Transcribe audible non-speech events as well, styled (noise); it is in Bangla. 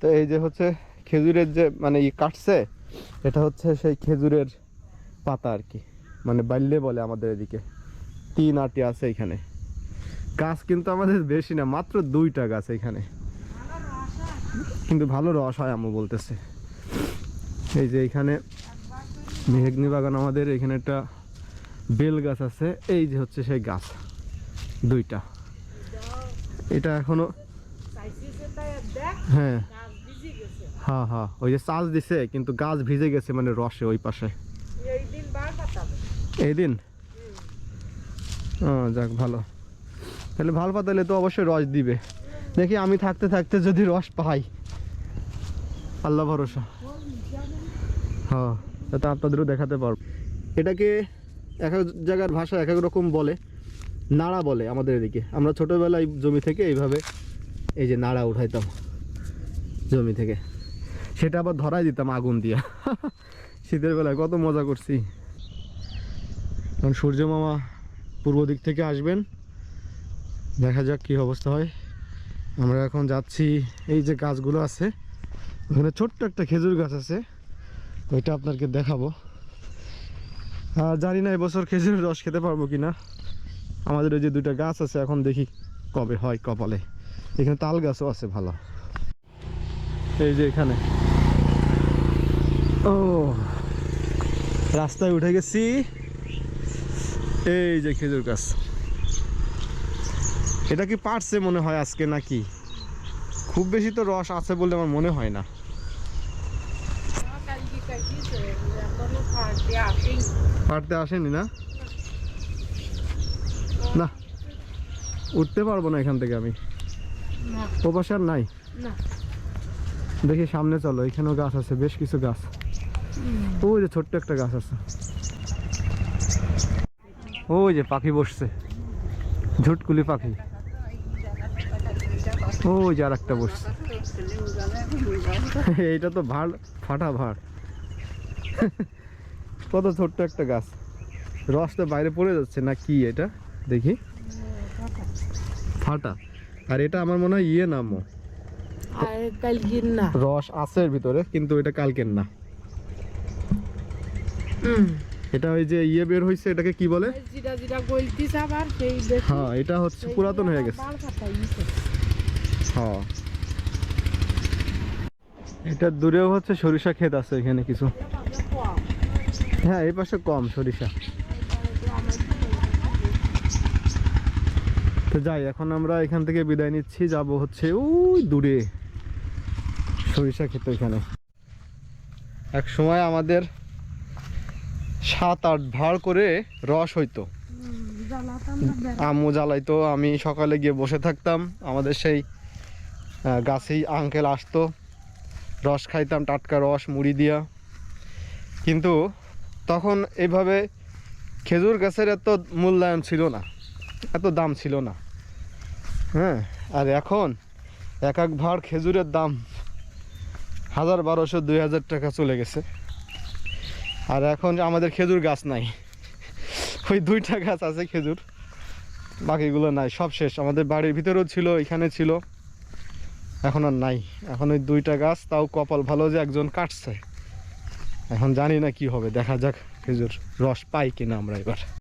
তো এই যে হচ্ছে খেজুরের যে মানে ই কাটছে এটা হচ্ছে সেই খেজুরের পাতা আর কি। মানে বাল্যে বলে আমাদের এদিকে। তিন আটটি আছে এখানে। গাছ কিন্তু আমাদের বেশি না মাত্র দুইটা গাছ এখানে। কিন্তু ভালো রস হয় আমু বলতেছে। এই যে এখানে মেঘনি বাগান আমাদের এখানে একটা বেল গাছ আছে। এই যে হচ্ছে সেই গাছ দুইটা। এটা এখনও হ্যাঁ। হ্যাঁ হ্যাঁ ওই যে চাষ দিছে কিন্তু গাছ ভিজে গেছে মানে রসে ওই পাশে। এই দিন যাক ভালো। তাহলে ভালো পাতালে তো অবশ্যই রস দিবে। দেখি আমি থাকতে থাকতে যদি রস পাই। আল্লাহ ভরসা। হ্যাঁ তা আপনাদেরও দেখাতে পারব। এটাকে এক এক জায়গার ভাষা এক এক রকম বলে। নাড়া বলে আমাদের এদিকে। আমরা ছোটোবেলায় জমি থেকে এইভাবে এই যে নাড়া উঠাইতাম। জমি থেকে। সেটা আবার ধরাই দিতাম আগুন দিয়া। (laughs) শীতের বেলায় কত মজা করছি। কারণ সূর্য মামা পূর্ব দিক থেকে আসবেন। দেখা যাক কি অবস্থা হয়। আমরা এখন যাচ্ছি, এই যে গাছগুলো আছে, ওখানে ছোট্ট একটা খেজুর গাছ আছে। ওইটা আপনাকে দেখাবো। আর জানি না এবছর খেজুরের রস খেতে পারব কিনা। আমাদের ওই যে দুইটা গাছ আছে, এখন দেখি কবে হয় কপালে। এখানে তাল গাছও আছে ভালো। এই যে এখানে। ও রাস্তায় উঠে গেছি। এই যে খেজুর গাছ। এটা কি পারছে মনে হয় আজকে নাকি? খুব বেশি তো রস আছে বলে আমার মনে হয় না। পারতে আসেনি না? না উঠতে পারব না এখান থেকে আমি। ও পাশে আর নাই? দেখি সামনে চলো, এখানেও গাছ আছে, বেশ কিছু গাছ। ওই যে ছোট্ট একটা গাছ আছে। ওই যে পাখি বসছে, ঝুটকুলি পাখি। ওই যে আর একটা বসছে। (laughs) এইটা তো ভাড়, ফাটা ভাড়। (laughs) কত ছোট্ট একটা গাছ। রসটা বাইরে পড়ে যাচ্ছে না কি এটা? দেখি। ফাটা। আর এটা আমার মনে হয় ইয়ে নামো আর না। রস আছে এর ভিতরে কিন্তু এটা কালকের না। এটা ওই যে ইয়ে বের হয়েছে এটাকে কি বলে? যেটা যেটা গলতিস আবার সেই হ্যাঁ এটা হচ্ছে পুরাতন হয়ে গেছে। হ্যাঁ। এটা দূরেও হচ্ছে সরিষা ক্ষেত আছে এখানে কিছু। হ্যাঁ এই পাশে কম সরিষা। তো যাই এখন আমরা এখান থেকে বিদায় নিচ্ছি যাব হচ্ছে ওই দূরে। সরিষা ক্ষেত এখানে। এক সময় আমাদের সাত, আট ভাড় করে রস হইতো। আম্মু জ্বালাইতো, আমি সকালে গিয়ে বসে থাকতাম। আমাদের সেই গাছেই আঙ্কেল আসতো। রস খাইতাম, টাটকা রস, মুড়ি দিয়া। কিন্তু তখন এইভাবে খেজুর গাছের এত মূল্যায়ন ছিল না, এত দাম ছিল না। হ্যাঁ আর এখন এক এক ভাড় খেজুরের দাম হাজার বারোশো, দুই হাজার টাকা চলে গেছে। আর এখন আমাদের খেজুর গাছ নাই। ওই দুইটা গাছ আছে খেজুর। বাকিগুলো নাই, সব শেষ। আমাদের বাড়ির ভিতরেও ছিল, এখানে ছিল। এখন আর নাই। এখন ওই দুইটা গাছ, তাও কপাল ভালো যে একজন কাটছে। এখন জানি না কি হবে, দেখা যাক খেজুর রস পাই কিনা আমরা এবার।